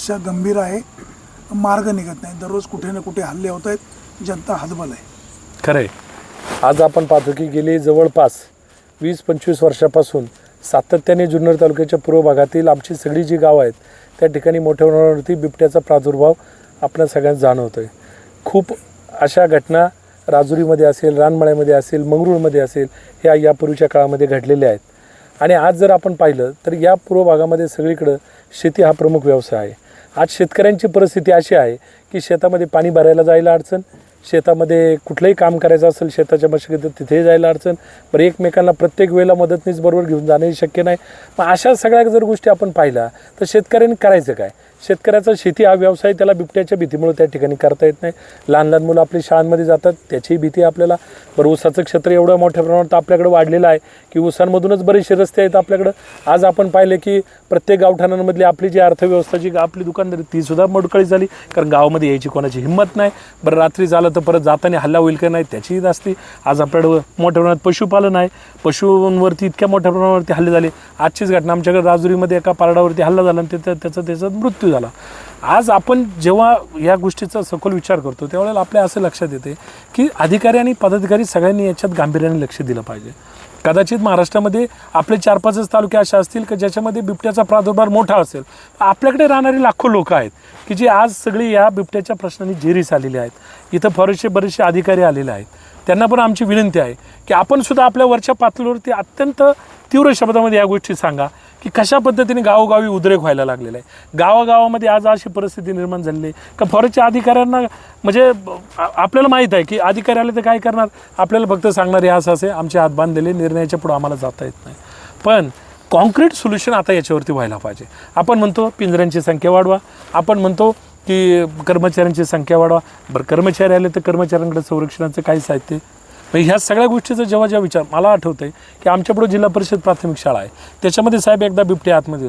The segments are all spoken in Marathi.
समस्या गंभीर आहे. मार्ग निघत नाही. दररोज कुठे ना कुठे हल्ले होत आहेत. जनता हतबल आहे. खरंय. आज आपण पाहतो की गेली जवळपास वीस पंचवीस वर्षापासून सातत्याने जुन्नर तालुक्याच्या पूर्व भागातील आमची सगळी जी गावं आहेत त्या ठिकाणी मोठ्या प्रमाणावरती बिबट्याचा प्रादुर्भाव आपल्या सगळ्यांना जाणवतो आहे खूप अशा घटना राजुरीमध्ये असेल रानमळ्यामध्ये असेल मंगरूळमध्ये असेल ह्या यापूर्वीच्या काळामध्ये घडलेल्या आहेत. आणि आज जर आपण पाहिलं तर या पूर्व भागामध्ये सगळीकडं शेती हा प्रमुख व्यवसाय आहे. आज शेतकऱ्यांची परिस्थिती अशी आहे की शेतामध्ये पाणी भरायला जायला अडचण शेतामध्ये कुठलंही काम करायचं असेल शेताच्या मशागतीत तिथेही जायला अडचण बरं एकमेकांना प्रत्येक वेळेला मदतनीस बरोबर घेऊन जाणंही शक्य नाही. मग अशा सगळ्या जर गोष्टी आपण पाहिल्या तर शेतकऱ्यांनी करायचं काय? शेतकऱ्याचा शेती हा व्यवसाय त्याला बिबट्याच्या भीतीमुळे त्या ठिकाणी करता येत नाही. लहान लहान मुलं आपली शाळांमध्ये जातात त्याचीही भीती आपल्याला. बरं ऊसाचं क्षेत्र एवढं मोठ्या प्रमाणात आपल्याकडे वाढलेलं आहे की ऊसांमधूनच बरेचसे रस्ते आहेत आपल्याकडं. आज आपण पाहिले की प्रत्येक गावठाणांमधली आपली जी अर्थव्यवस्था जी आपली दुकानदारी ती सुद्धा मोडकळी झाली. कारण गावामध्ये यायची कोणाची हिंमत नाही. बरं रात्री झालं तर परत जाताना हल्ला होईल का नाही त्याचीही असते आज आपल्याकडं मोठ्या प्रमाणात पशुपालन आहे. पशूंवरती इतक्या मोठ्या प्रमाणावरती हल्ले झाले. आजचीच घटना आमच्याकडे राजुरीमध्ये एका पारडावरती हल्ला झाला आणि त्याचा त्याचा मृत्यू मृत्यू झाला. आज आपण जेव्हा या गोष्टीचा सखोल विचार करतो त्यावेळेला आपल्या असं लक्षात येते की अधिकारी आणि पदाधिकारी सगळ्यांनी याच्यात गांभीर्याने लक्ष दिलं पाहिजे. कदाचित महाराष्ट्रामध्ये आपले चार पाचच तालुके असे असतील की ज्याच्यामध्ये बिबट्याचा प्रादुर्भाव मोठा असेल. आपल्याकडे राहणारे लाखो लोक आहेत की जे आज सगळी या बिबट्याच्या प्रश्नांनी जेरीस आलेले आहेत. इथं फॉरेस्टचे बरेचसे अधिकारी आलेले आहेत. त्यांना पण आमची विनंती आहे की आपण सुद्धा आपल्या वरच्या पातळीवरती अत्यंत तीव्र शब्दामध्ये या गोष्टी सांगा की कशा पद्धतीने गावोगावी उद्रेक व्हायला लागलेला आहे. गावागावामध्ये आज अशी परिस्थिती निर्माण झालेली आहे. का फॉरेस्टच्या अधिकाऱ्यांना म्हणजे आपल्याला माहीत आहे की अधिकारी आले तर काय करणार? आपल्याला फक्त सांगणार हे असं असे आमचे हात बांधलेले निर्णयाच्या पुढे आम्हाला जाता येत नाही. पण कॉन्क्रीट सोल्युशन आता याच्यावरती व्हायला पाहिजे. आपण म्हणतो पिंजऱ्यांची संख्या वाढवा. आपण म्हणतो की कर्मचाऱ्यांची संख्या वाढवा. बरं कर्मचारी आले तर कर्मचाऱ्यांकडे संरक्षणाचं काही साहित्य? मग ह्या सगळ्या गोष्टीचा जेव्हा जेव्हा विचार मला आठवतं आहे की आमच्यापुढे जिल्हा परिषद प्राथमिक शाळा आहे. त्याच्यामध्ये साहेब एकदा बिबटे आतमध्ये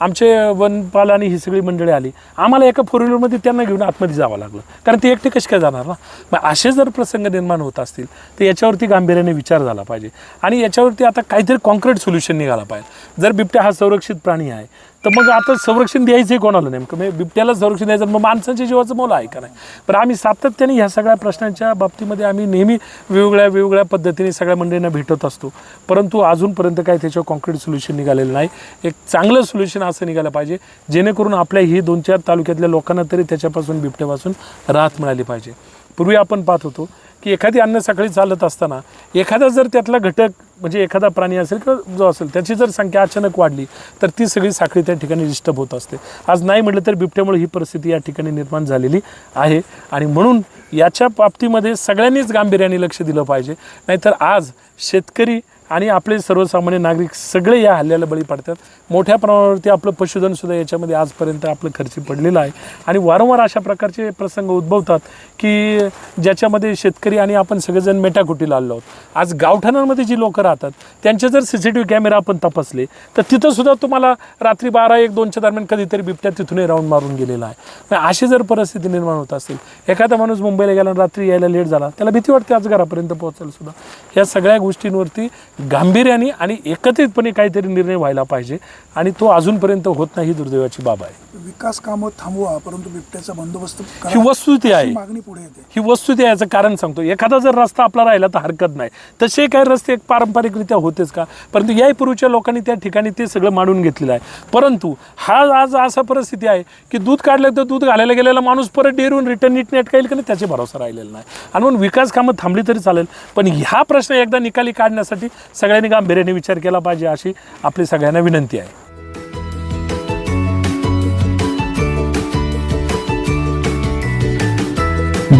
आमचे वनपाल आणि ही सगळी मंडळी आली. आम्हाला एका फोर व्हीलरमध्ये त्यांना घेऊन आतमध्ये जावं लागलं. कारण ते एकटे कसे काय जाणार ना? मग असे जर प्रसंग निर्माण होत असतील तर याच्यावरती गांभीर्याने विचार झाला पाहिजे. आणि याच्यावरती आता काहीतरी कॉन्क्रीट सोल्युशन निघाला पाहिजे. जर बिबट्या हा संरक्षित प्राणी आहे तर मग आता संरक्षण द्यायचं आहे कोणाला नेमकं? म्हणजे बिबट्याला संरक्षण द्यायचं मग माणसांच्या जीवाचं मोल आहे का नाही? पण आम्ही सातत्याने ह्या सगळ्या प्रश्नांच्या बाबतीमध्ये आम्ही नेहमी वेगवेगळ्या वेगवेगळ्या पद्धतीने सगळ्या मंडळींना भेटत असतो. परंतु अजूनपर्यंत काय त्याच्यावर कॉन्क्रीट सोल्युशन निघालेलं नाही. एक चांगलं सोल्युशन असं निघालं पाहिजे जेणेकरून आपल्या ही दोन चार तालुक्यातल्या लोकांना तरी त्याच्यापासून बिबट्यापासून राहत मिळाली पाहिजे. पूर्वी आपण पाहत होतो की एखादी अन्न सकाळी चालत असताना एखादा जर त्यातला घटक म्हणजे एखादा प्राणी असेल किंवा जो असेल त्याची जर संख्या अचानक वाढली तर ती सगळी साखळी त्या ठिकाणी डिस्टर्ब होत असते. आज नाही म्हटलं तर बिबट्यामुळे ही परिस्थिती या ठिकाणी निर्माण झालेली आहे. आणि म्हणून याच्या बाबतीमध्ये सगळ्यांनीच गांभीर्याने लक्ष दिलं पाहिजे. नाहीतर आज शेतकरी आणि आपले सर्वसामान्य नागरिक सगळे या हल्ल्याला बळी पडतात. मोठ्या प्रमाणावरती आपलं पशुधनसुद्धा याच्यामध्ये आजपर्यंत आपलं खर्ची पडलेलं आहे. आणि वारंवार अशा प्रकारचे प्रसंग उद्भवतात की ज्याच्यामध्ये शेतकरी आणि आपण सगळेजण मेटाकुटीला आलो आहोत. आज गावठाणांमध्ये जी लोकं राहतात त्यांचे जर C C T V camera आपण तपासले तर तिथंसुद्धा तुम्हाला रात्री बारा एक दोनच्या दरम्यान कधीतरी बिबट्या तिथूनही राऊंड मारून गेलेला आहे. मग अशी जर परिस्थिती निर्माण होत असेल एखादा माणूस मुंबईला गेला रात्री यायला लेट झाला त्याला भीती वाटते आज घरापर्यंत पोहोचायला सुद्धा. ह्या सगळ्या गोष्टींवरती गांभीर्याने आणि एकत्रितपणे काहीतरी निर्णय व्हायला पाहिजे आणि तो अजूनपर्यंत होत नाही ही दुर्दैवाची बाब आहे. विकास कामं थांबवा परंतु बिबट्याचा बंदोबस्त करा. ही वस्तुस्थिती आहे. अशी मागणी पुढे येते. ही वस्तुस्थिती आहे याचं कारण सांगतो. एखादा जर रस्ता आपला राहिला तर हरकत नाही. तसे काही रस्ते एक पारंपरिकरित्या होतेच का? परंतु याही पूर्वीच्या लोकांनी त्या ठिकाणी ते सगळं मांडून घेतलेलं आहे. परंतु हा आज असा परिस्थिती आहे की दूध काढलं तर दूध घालायला गेलेला माणूस परत डेअरून रिटर्न नीट नेट येईल का नाही त्याचे भरोसा राहिलेला नाही. आणि म्हणून विकास कामं थांबली तरी चालेल. पण ह्या प्रश्न एकदा निकाली काढण्यासाठी सगळ्यांनी गांभीर्याने विचार केला पाहिजे अशी आपली सगळ्यांना विनंती आहे.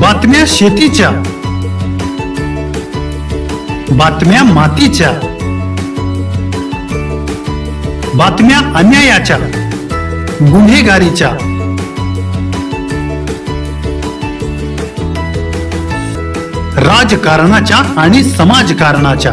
बातम्या शेतीच्या बातम्या मातीच्या बातम्या अन्यायाच्या गुन्हेगारीच्या. राजकारणाच्या आणि समाजकारणाच्या.